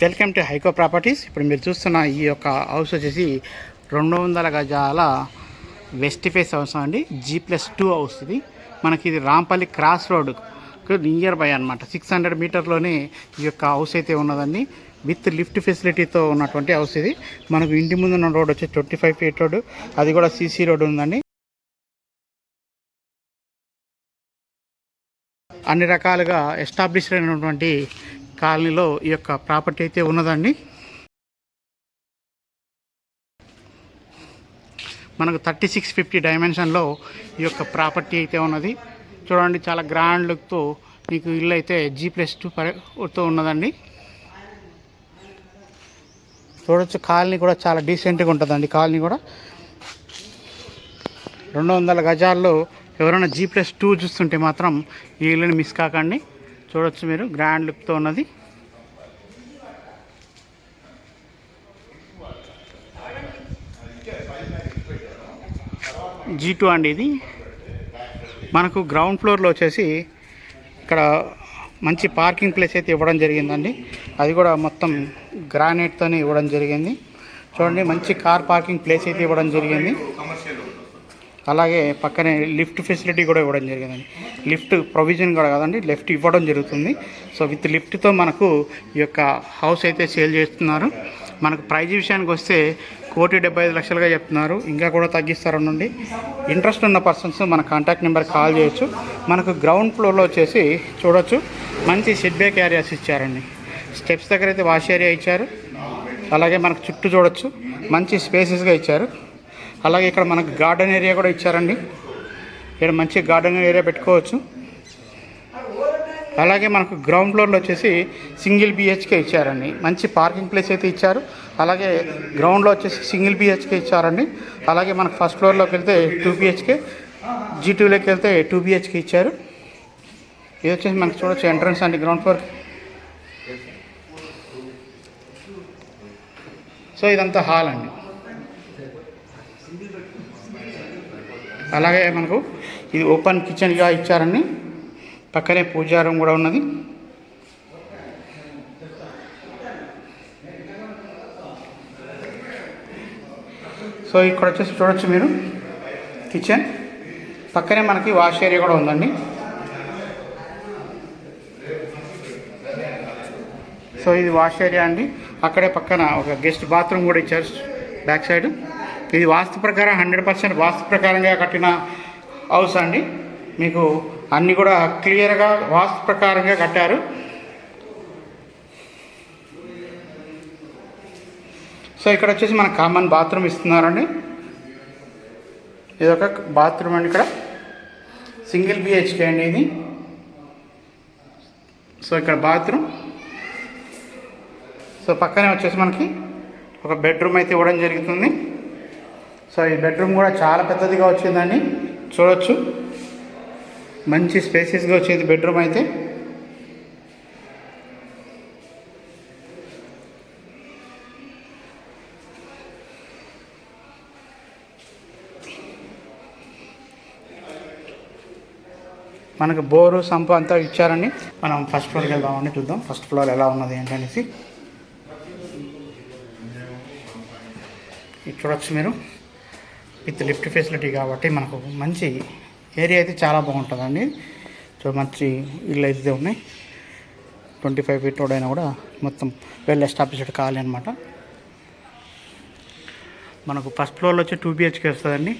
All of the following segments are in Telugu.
Welcome to హైకో properties. ఇప్పుడు మీరు చూస్తున్న ఈ యొక్క హౌస్ వచ్చేసి రెండు వందల గజాల వెస్ట్ ఫేస్ హౌస్ అండి. జీ ప్లస్ టూ హౌస్ ఇది. మనకి ఇది Rampalli cross road near by అనమాట సిక్స్ హండ్రెడ్ మీటర్లోనే ఈ యొక్క హౌస్ అయితే ఉన్నదండి. విత్ లిఫ్ట్ ఫెసిలిటీతో ఉన్నటువంటి హౌస్ ఇది. మనకు ఇంటి ముందు ఉన్న రోడ్ వచ్చి ట్వంటీ ఫైవ్ ఫీట్ రోడ్. అది కూడా సీసీ రోడ్ ఉందండి. అన్ని రకాలుగా ఎస్టాబ్లిష్డ్ అయినటువంటి కాలనీలో ఈ యొక్క ప్రాపర్టీ అయితే ఉన్నదండి. మనకు థర్టీ సిక్స్ ఫిఫ్టీ డైమెన్షన్లో ఈ యొక్క ప్రాపర్టీ అయితే ఉన్నది. చూడండి చాలా గ్రాండ్ లుక్తో మీకు ఇల్లు అయితే జీ ప్లస్ టూ తో ఉన్నదండి. చూడొచ్చు కాలనీ కూడా చాలా డీసెంట్గా ఉంటుందండి కాలనీ కూడా. రెండు వందల గజాల్లో ఎవరైనా జీ ప్లస్ టూ చూస్తుంటే మాత్రం ఈ ఇల్లుని మిస్ కాకండి. చూడొచ్చు మీరు గ్రాండ్ లుక్తో ఉన్నది. జీ టూ అండి ఇది. మనకు గ్రౌండ్ ఫ్లోర్లో వచ్చేసి ఇక్కడ మంచి పార్కింగ్ ప్లేస్ అయితే ఇవ్వడం జరిగిందండి. అది కూడా మొత్తం గ్రానైట్తోనే ఇవ్వడం జరిగింది. చూడండి మంచి కార్ పార్కింగ్ ప్లేస్ అయితే ఇవ్వడం జరిగింది. అలాగే పక్కనే లిఫ్ట్ ఫెసిలిటీ కూడా ఇవ్వడం జరిగిందండి. లిఫ్ట్ ప్రొవిజన్ కూడా కదండి లిఫ్ట్ ఇవ్వడం జరుగుతుంది. సో విత్ లిఫ్ట్తో మనకు ఈ యొక్క హౌస్ అయితే సేల్ చేస్తున్నారు. మనకు ప్రైజ్ విషయానికి వస్తే కోటి డెబ్బై ఐదు లక్షలుగా చెప్తున్నారు. ఇంకా కూడా తగ్గిస్తారనండి ఇంట్రెస్ట్ ఉన్న పర్సన్స్ మన కాంటాక్ట్ నెంబర్ కాల్ చేయొచ్చు. మనకు గ్రౌండ్ ఫ్లోర్లో వచ్చేసి చూడొచ్చు. మంచి షెడ్ బ్యాక్ ఏరియాస్ ఇచ్చారండి. స్టెప్స్ దగ్గర అయితే వాష్ ఏరియా ఇచ్చారు. అలాగే మనకు చుట్టూ చూడొచ్చు. మంచి స్పేసెస్గా ఇచ్చారు. అలాగే ఇక్కడ మనకు గార్డెన్ ఏరియా కూడా ఇచ్చారండి. ఇక్కడ మంచి గార్డెన్ ఏరియా పెట్టుకోవచ్చు. అలాగే మనకు గ్రౌండ్ ఫ్లోర్లో వచ్చేసి సింగిల్ బిహెచ్కే ఇచ్చారండి. మంచి పార్కింగ్ ప్లేస్ అయితే ఇచ్చారు. అలాగే గ్రౌండ్లో వచ్చేసి సింగిల్ బిహెచ్కే ఇచ్చారండి. అలాగే మనకు ఫస్ట్ ఫ్లోర్లోకి వెళ్తే టూ బిహెచ్కే జీ టూలోకి వెళ్తే టూ బిహెచ్కే ఇచ్చారు. ఇది వచ్చేసి మనకు చూడొచ్చు ఎంట్రన్స్ అండి గ్రౌండ్ ఫ్లోర్ సో ఇదంతా హాల్ అండి. అలాగే మనకు ఇది ఓపెన్ కిచెన్గా ఇచ్చారండి. పక్కనే పూజారం కూడా ఉన్నది. సో ఇక్కడ వచ్చేసి చూడొచ్చు మీరు. కిచెన్. పక్కనే మనకి వాష్ ఏరియా కూడా ఉందండి. సో ఇది వాష్ ఏరియా అండి. అక్కడే పక్కన ఒక గెస్ట్ బాత్రూమ్ కూడా ఇచ్చారు బ్యాక్ సైడ్. ఇది వాస్తు ప్రకారం హండ్రెడ్ పర్సెంట్ వాస్తు ప్రకారంగా కట్టిన హౌస్ అండి. మీకు అన్నీ కూడా క్లియర్గా వాస్తు ప్రకారంగా కట్టారు. సో ఇక్కడ వచ్చేసి మన కామన్ బాత్రూమ్ ఇస్తున్నారండి. ఇది ఒక బాత్రూమ్ అండి ఇక్కడ. సింగిల్ బిహెచ్కే అండి ఇది. సో ఇక్కడ బాత్రూమ్ సో పక్కనే వచ్చేసి మనకి ఒక బెడ్రూమ్ అయితే ఇవ్వడం జరుగుతుంది. సో ఈ బెడ్రూమ్ కూడా చాలా పెద్దదిగా వచ్చిందండి. చూడొచ్చు. మంచి స్పేసెస్గా వచ్చేది బెడ్రూమ్ అయితే. మనకు బోరు సంపు అంతా ఇచ్చారని మనం ఫస్ట్ ఫ్లోర్కి వెళ్దామని చూద్దాం ఫస్ట్ ఫ్లోర్ ఎలా ఉన్నది ఏంటనేసి ఇది చూడొచ్చు మీరు. విత్ లిఫ్ట్ ఫెసిలిటీ కాబట్టి మనకు మంచి ఏరియా అయితే చాలా బాగుంటుందండి. సో మంచి ఇల్లు అయితే ఉన్నాయి. ట్వంటీ ఫైవ్ ఫీట్ రోడ్ అయినా కూడా మొత్తం వెల్ ఎస్టాబ్లిష్డ్ కావాలి అనమాట మనకు ఫస్ట్ ఫ్లోర్లో వచ్చి టూ బిహెచ్కే వస్తుందండి.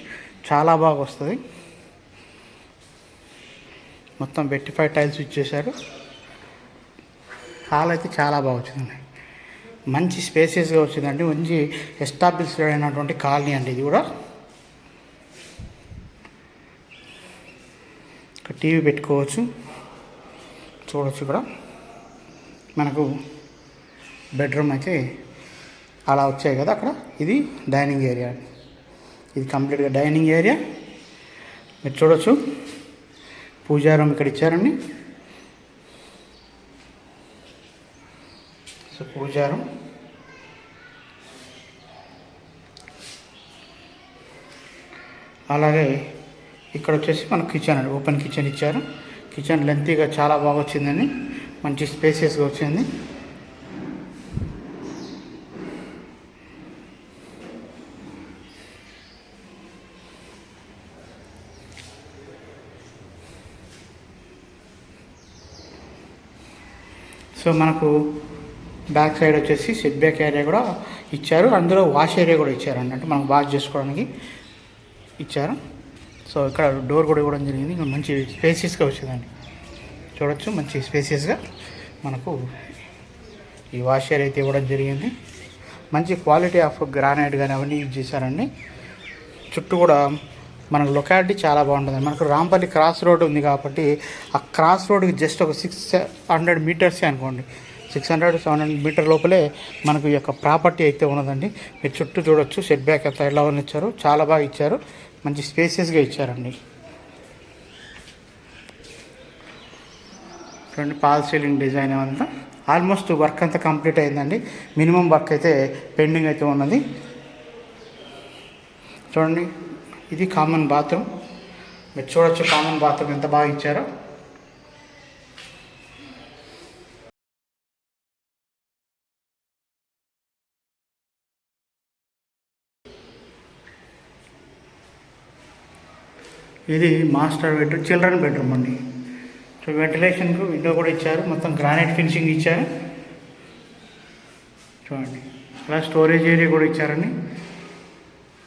చాలా బాగా వస్తుంది. మొత్తం వెట్టిఫై టైల్స్ ఇచ్చేసారు హాల్ అయితే చాలా బాగా వచ్చిందండి. మంచి స్పేసెస్గా వచ్చిందండి. మంచి ఎస్టాబ్లిష్డ్ అయినటువంటి కాలనీ అండి ఇది కూడా. ఇక్కడ టీవీ పెట్టుకోవచ్చు. చూడవచ్చు ఇక్కడ మనకు బెడ్రూమ్ అయితే అలా వచ్చాయి కదా అక్కడ. ఇది డైనింగ్ ఏరియా. ఇది కంప్లీట్గా డైనింగ్ ఏరియా. మీరు చూడొచ్చు. పూజా రూమ్ ఇక్కడ ఇచ్చారండి. So puja room. అలాగే ఇక్కడ వచ్చేసి మనకు కిచెన్ అండి. ఓపెన్ కిచెన్ ఇచ్చారు. కిచెన్ లెంతీగా చాలా బాగా వచ్చిందండి మంచి స్పేసియస్గా వచ్చింది. సో మనకు బ్యాక్ సైడ్ వచ్చేసి సెట్ బ్యాక్ ఏరియా కూడా ఇచ్చారు. అందులో వాష్ ఏరియా కూడా ఇచ్చారండి. అంటే మనం వాష్ చేసుకోవడానికి ఇచ్చారు. సో ఇక్కడ డోర్ కూడా ఇవ్వడం జరిగింది. ఇంకా మంచి స్పేసియస్గా వచ్చిందండి. చూడొచ్చు మంచి స్పేసియస్గా మనకు ఈ వాష్ అయితే ఇవ్వడం జరిగింది. మంచి క్వాలిటీ ఆఫ్ గ్రానైట్ కానీ అవన్నీ యూజ్ చేశారండి. చుట్టూ కూడా మనకు లొకాలిటీ చాలా బాగుంటుంది. మనకు రాంపల్లి క్రాస్ రోడ్ ఉంది కాబట్టి ఆ క్రాస్ రోడ్కి జస్ట్ ఒక సిక్స్ హండ్రెడ్ మీటర్సే అనుకోండి. Six hundred seven hundred metre లోపలే మనకు ఈ యొక్క ప్రాపర్టీ అయితే ఉన్నదండి. మీరు చుట్టూ చూడొచ్చు సెట్ బ్యాక్ ఎంత ఎలా ఉన్న ఇచ్చారు చాలా బాగా ఇచ్చారు. మంచి స్పేసియస్గా ఇచ్చారండి. చూడండి పాల్ సీలింగ్ డిజైన్ అంతా ఆల్మోస్ట్ వర్క్ అంతా కంప్లీట్ అయిందండి. మినిమం వర్క్ అయితే పెండింగ్ అయితే ఉన్నది. చూడండి ఇది కామన్ బాత్రూమ్. మీరు చూడొచ్చు కామన్ బాత్రూమ్ ఎంత బాగా ఇచ్చారో. ఇది మాస్టర్ బెడ్రూమ్ చిల్డ్రన్ బెడ్రూమ్ అండి. సో వెంటిలేషన్కు విండో కూడా ఇచ్చారు. మొత్తం గ్రానైట్ ఫినిషింగ్ ఇచ్చారు. చూడండి. అలా స్టోరేజ్ ఏరియా కూడా ఇచ్చారండి.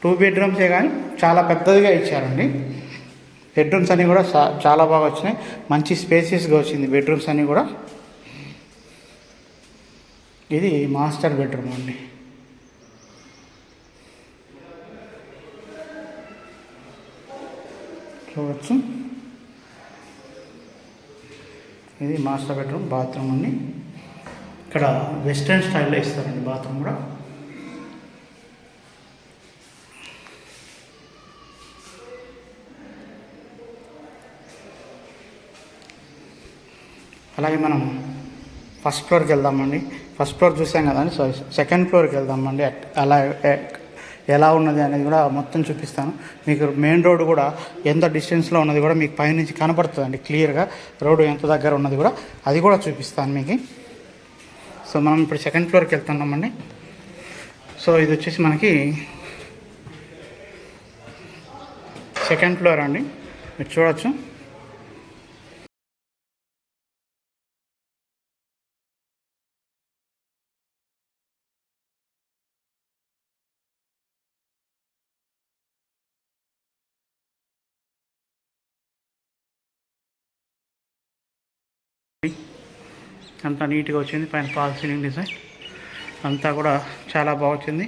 టూ బెడ్రూమ్సే కానీ చాలా పెద్దదిగా ఇచ్చారండి. బెడ్రూమ్స్ అన్నీ కూడా చాలా బాగా వచ్చినాయి. మంచి స్పేసెస్గా వచ్చింది బెడ్రూమ్స్ అన్నీ కూడా. ఇది మాస్టర్ బెడ్రూమ్ అండి. చూడవచ్చు ఇది మాస్టర్ బెడ్రూమ్ బాత్రూమ్ అండి ఇక్కడ వెస్ట్రన్ స్టైల్లో ఇస్తారండి బాత్రూమ్ కూడా. అలాగే మనం ఫస్ట్ ఫ్లోర్కి వెళ్దామండి. ఫస్ట్ ఫ్లోర్ చూసాం కదండి సారీ సెకండ్ ఫ్లోర్కి వెళ్దామండి. అలా ఎలా ఉన్నది అనేది కూడా మొత్తం చూపిస్తాను. మీకు మెయిన్ రోడ్ కూడా ఎంత డిస్టెన్స్లో ఉన్నది కూడా మీకు పైనుంచి కనపడుతుందండి క్లియర్గా రోడ్డు ఎంత దగ్గర ఉన్నది కూడా అది కూడా చూపిస్తాను మీకు. సో మనం ఇప్పుడు సెకండ్ ఫ్లోర్కి వెళ్తున్నామండి సో ఇది వచ్చేసి మనకి సెకండ్ ఫ్లోర్ అండి. మీరు చూడొచ్చు. అంతా నీట్గా వచ్చింది పైన ఫాల్ సీలింగ్ డిజైన్ అంతా కూడా చాలా బాగా వచ్చింది.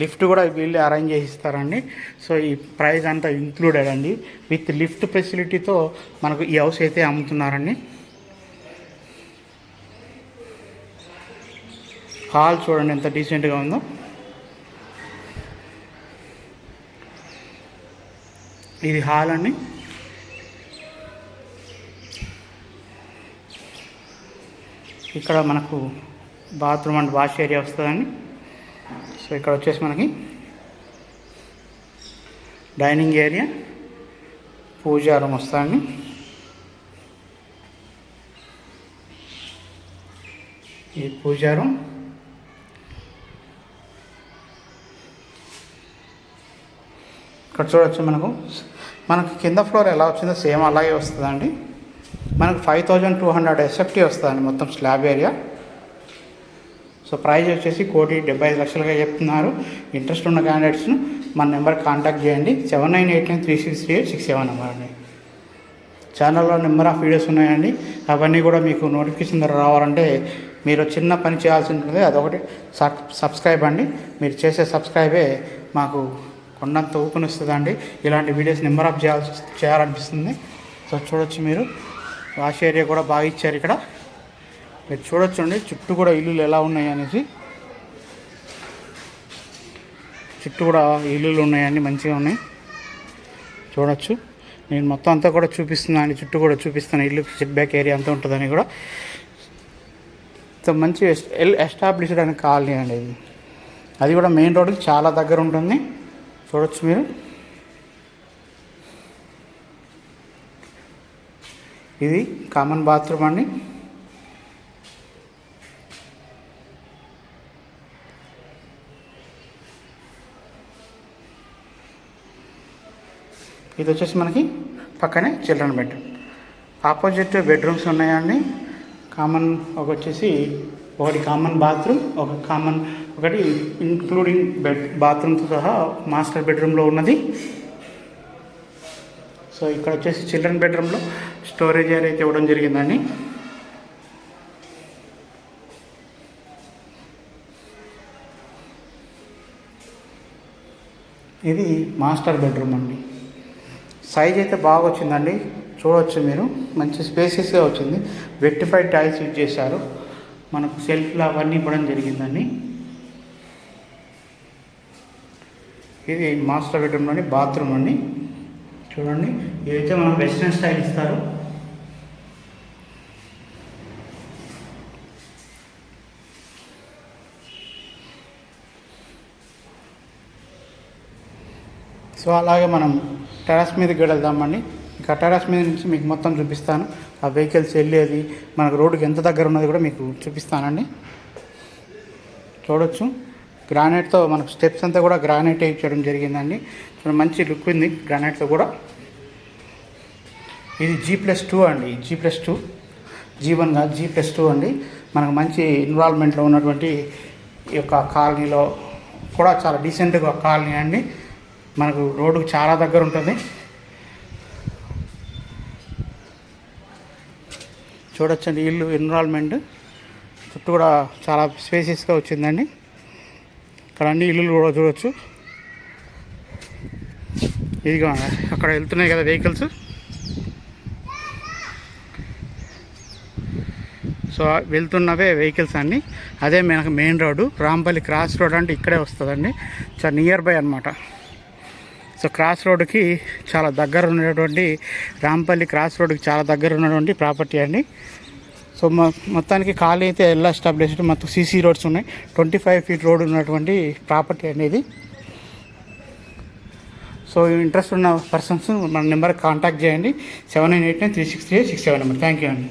లిఫ్ట్ కూడా వీళ్ళు అరేంజ్ చేసి ఇస్తారండి సో ఈ ప్రైస్ అంతా ఇంక్లూడెడ్ అండి. విత్ లిఫ్ట్ ఫెసిలిటీతో మనకు ఈ హౌస్ అయితే అమ్ముతున్నారండి. హాల్ చూడండి ఎంత డీసెంట్గా ఉందో. ఇది హాల్ అండి. ఇక్కడ మనకు బాత్రూమ్ అండ్ వాష్ ఏరియా వస్తుందండి. సో ఇక్కడ వచ్చేసి మనకి డైనింగ్ ఏరియా పూజా రూమ్ వస్తుందండి. ఈ పూజా రూమ్. ఇక్కడ చూడొచ్చు మనకు. మనకు కింద ఫ్లోర్ ఎలా వచ్చిందో సేమ్ అలాగే వస్తుందండి. మనకు five thousand two hundred SFT వస్తుందండి మొత్తం స్లాబ్ ఏరియా సో ప్రైజ్ వచ్చేసి కోటి డెబ్బై ఐదు లక్షలుగా చెప్తున్నారు. ఇంట్రెస్ట్ ఉన్న క్యాండిడేట్స్ను మన నెంబర్ కాంటాక్ట్ చేయండి. Seven nine eight nine three six three eight six seven number అండి. ఛానల్లో నెంబర్ ఆఫ్ వీడియోస్ ఉన్నాయండి. అవన్నీ కూడా మీకు నోటిఫికేషన్ ద్వారా రావాలంటే మీరు చిన్న పని చేయాల్సి ఉంటుంది అదొకటి. సబ్ సబ్స్క్రైబ్ అండి. మీరు చేసే సబ్స్క్రైబే మాకు కొండంత ఊపునిస్తుందండి. ఇలాంటి వీడియోస్ నెంబర్ ఆఫ్ చేయాల్సి చేయాలనిపిస్తుంది. సో చూడొచ్చు మీరు. వాష్ ఏరియా కూడా బాగా ఇచ్చారు ఇక్కడ. మీరు చూడొచ్చండి చుట్టూ కూడా ఇల్లులు ఎలా ఉన్నాయి అనేసి. చుట్టూ కూడా ఇల్లులు ఉన్నాయండి మంచిగా ఉన్నాయి. చూడొచ్చు. నేను మొత్తం అంతా కూడా చూపిస్తున్నాను అండి చుట్టూ కూడా చూపిస్తాను ఇల్లు సెట్ బ్యాక్ ఏరియా అంతా ఉంటుందని కూడా. సో మంచి ఎల్ ఎస్టాబ్లిష్డ్ అని కాలనీ అండి ఇది. అది కూడా మెయిన్ రోడ్కి చాలా దగ్గర ఉంటుంది. చూడొచ్చు మీరు. ఇది కామన్ బాత్రూమ్ అండి. ఇది వచ్చేసి మనకి పక్కనే చిల్డ్రన్ బెడ్రూమ్ ఆపోజిట్ బెడ్రూమ్స్ ఉన్నాయండి. కామన్ ఒక వచ్చేసి ఒకటి కామన్ బాత్రూమ్ ఒక కామన్ ఒకటి ఇంక్లూడింగ్ బెడ్ బాత్రూమ్తో సహా మాస్టర్ బెడ్రూమ్లో ఉన్నది. సో ఇక్కడ వచ్చేసి చిల్డ్రన్ బెడ్రూమ్లో స్టోరేజ్ ఏరియా అయితే ఇవ్వడం జరిగిందండి? ఇది మాస్టర్ బెడ్రూమ్ అండి. సైజ్ అయితే బాగా వచ్చిందండి. చూడవచ్చు మీరు. మంచి స్పేసెస్గా వచ్చింది. వెట్టిఫైడ్ టైల్స్ యూజ్ చేశారు. మనకు సెల్ఫ్లు అవన్నీ ఇవ్వడం జరిగిందండి. ఇది మాస్టర్ బెడ్రూమ్లోని బాత్రూమ్ అండి. చూడండి. ఇదైతే మనం వెస్ట్రన్ స్టైల్ ఇస్తారు. సో అలాగే మనం టెరస్ మీదకి వెళ్దామండి. ఇక టెరస్ మీద నుంచి మీకు మొత్తం చూపిస్తాను. ఆ వెహికల్స్ వెళ్ళేది మనకు రోడ్డుకి ఎంత దగ్గర ఉన్నది కూడా మీకు చూపిస్తానండి. చూడొచ్చు. గ్రానైట్తో మనకు స్టెప్స్ అంతా కూడా గ్రానైట్ చేయడం జరిగిందండి. చాలా మంచి లుక్ ఉంది గ్రానైట్తో కూడా. ఇది జీ ప్లస్ టూ అండి. G plus two G one కాదు జీ ప్లస్ టూ అండి. మనకు మంచి ఇన్వాల్వ్మెంట్లో ఉన్నటువంటి ఈ యొక్క కాలనీలో కూడా చాలా డీసెంట్గా కాలనీ అండి. మనకు రోడ్డుకు చాలా దగ్గర ఉంటుంది. చూడొచ్చండి ఇల్లు ఎన్విరాన్మెంట్ చుట్టూ కూడా చాలా స్పేసెస్గా వచ్చిందండి. ఇక్కడ అన్ని ఇల్లులు కూడా చూడవచ్చు ఇదిగో అక్కడ వెళ్తున్నాయి కదా వెహికల్స్ సో వెళ్తున్నవే వెహికల్స్ అన్ని. అదే మనకు main road Rampalli cross road అంటే ఇక్కడే వస్తుందండి. చాలా నియర్ బై అనమాట సో క్రాస్ రోడ్డుకి చాలా దగ్గర ఉన్నటువంటి రాంపల్లి క్రాస్ రోడ్డుకి చాలా దగ్గర ఉన్నటువంటి ప్రాపర్టీ అండి. సో మొత్తానికి ఖాళీ అయితే ఎలా ఎస్టాబ్లిష్డ్ మొత్తం సీసీ రోడ్స్ ఉన్నాయి. ట్వంటీ ఫైవ్ ఫీట్ రోడ్ ఉన్నటువంటి ప్రాపర్టీ అనేది సో ఇంట్రెస్ట్ ఉన్న పర్సన్స్ మన నెంబర్కి కాంటాక్ట్ చేయండి. Seven nine eight nine three six three six seven number thank you అండి.